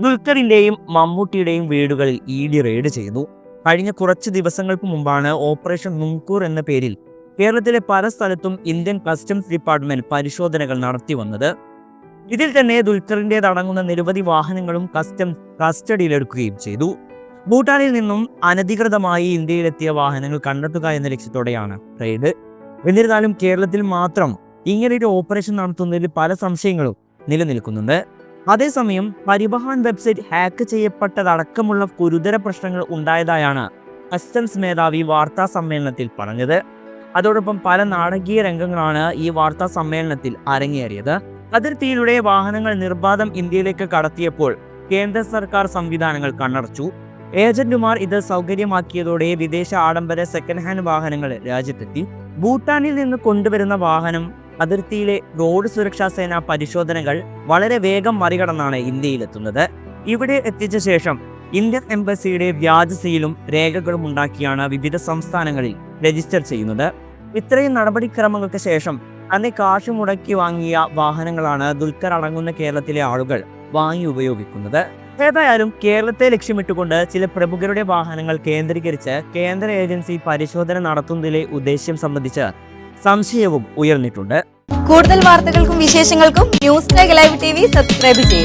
ദുൽഖറിന്റെയും മമ്മൂട്ടിയുടെയും വീടുകളിൽ E D raid ചെയ്തു. കഴിഞ്ഞ കുറച്ച് ദിവസങ്ങൾക്ക് മുമ്പാണ് ഓപ്പറേഷൻ നുങ്കൂർ എന്ന പേരിൽ കേരളത്തിലെ പല സ്ഥലത്തും ഇന്ത്യൻ കസ്റ്റംസ് ഡിപ്പാർട്ട്മെന്റ് പരിശോധനകൾ നടത്തി വന്നത്. ഇതിൽ തന്നെ ദുൽഖറിന്റേതടങ്ങുന്ന നിരവധി വാഹനങ്ങളും കസ്റ്റംസ് കസ്റ്റഡിയിലെടുക്കുകയും ചെയ്തു. ഭൂട്ടാനിൽ നിന്നും അനധികൃതമായി ഇന്ത്യയിലെത്തിയ വാഹനങ്ങൾ കണ്ടെത്തുക എന്ന ലക്ഷ്യത്തോടെയാണ് റെയ്ഡ്. എന്നിരുന്നാലും കേരളത്തിൽ മാത്രം ഇങ്ങനെയൊരു ഓപ്പറേഷൻ നടത്തുന്നതിൽ പല സംശയങ്ങളും നിലനിൽക്കുന്നുണ്ട്. അതേസമയം പരിവഹൻ വെബ്സൈറ്റ് ഹാക്ക് ചെയ്യപ്പെട്ടതടക്കമുള്ള ഗുരുതര പ്രശ്നങ്ങൾ ഉണ്ടായതായാണ് കസ്റ്റംസ് മേധാവി വാർത്താ സമ്മേളനത്തിൽ പറഞ്ഞത്. അതോടൊപ്പം പല നാടകീയ രംഗങ്ങളാണ് ഈ വാർത്താ സമ്മേളനത്തിൽ അരങ്ങേറിയത്. അതിർത്തിയിലൂടെ വാഹനങ്ങൾ നിർബാധം ഇന്ത്യയിലേക്ക് കടത്തിയപ്പോൾ കേന്ദ്ര സർക്കാർ സംവിധാനങ്ങൾ കണ്ണടച്ചു. ഏജന്റുമാർ ഇത് സൗകര്യമാക്കിയതോടെ വിദേശ ആഡംബര സെക്കൻഡ് ഹാൻഡ് വാഹനങ്ങൾ രാജ്യത്തെത്തി. ഭൂട്ടാനിൽ നിന്ന് കൊണ്ടുവരുന്ന വാഹനം അതിർത്തിയിലെ റോഡ് സുരക്ഷാ സേന പരിശോധനകൾ വളരെ വേഗം മറികടന്നാണ് ഇന്ത്യയിലെത്തുന്നത്. ഇവിടെ എത്തിച്ച ശേഷം ഇന്ത്യൻ എംബസിയുടെ വ്യാജ സീലും രേഖകളും ഉണ്ടാക്കിയാണ് വിവിധ സംസ്ഥാനങ്ങളിൽ രജിസ്റ്റർ ചെയ്യുന്നത്. ഇത്രയും നടപടിക്രമങ്ങൾക്ക് ശേഷം തന്നെ കാശ് മുടക്കി വാങ്ങിയ വാഹനങ്ങളാണ് ദുൽഖർ അടങ്ങുന്ന കേരളത്തിലെ ആളുകൾ വാങ്ങി ഉപയോഗിക്കുന്നത്. ഏതായാലും കേരളത്തെ ലക്ഷ്യമിട്ടുകൊണ്ട് ചില പ്രമുഖരുടെ വാഹനങ്ങൾ കേന്ദ്രീകരിച്ച് കേന്ദ്ര ഏജൻസി പരിശോധന നടത്തുന്നതിലെ ഉദ്ദേശ്യം സംബന്ധിച്ച് സംശയവും ഉയർന്നിട്ടുണ്ട്. കൂടുതൽ വാർത്തകൾക്കും വിശേഷങ്ങൾക്കും news live T V subscribe ചെയ്യുക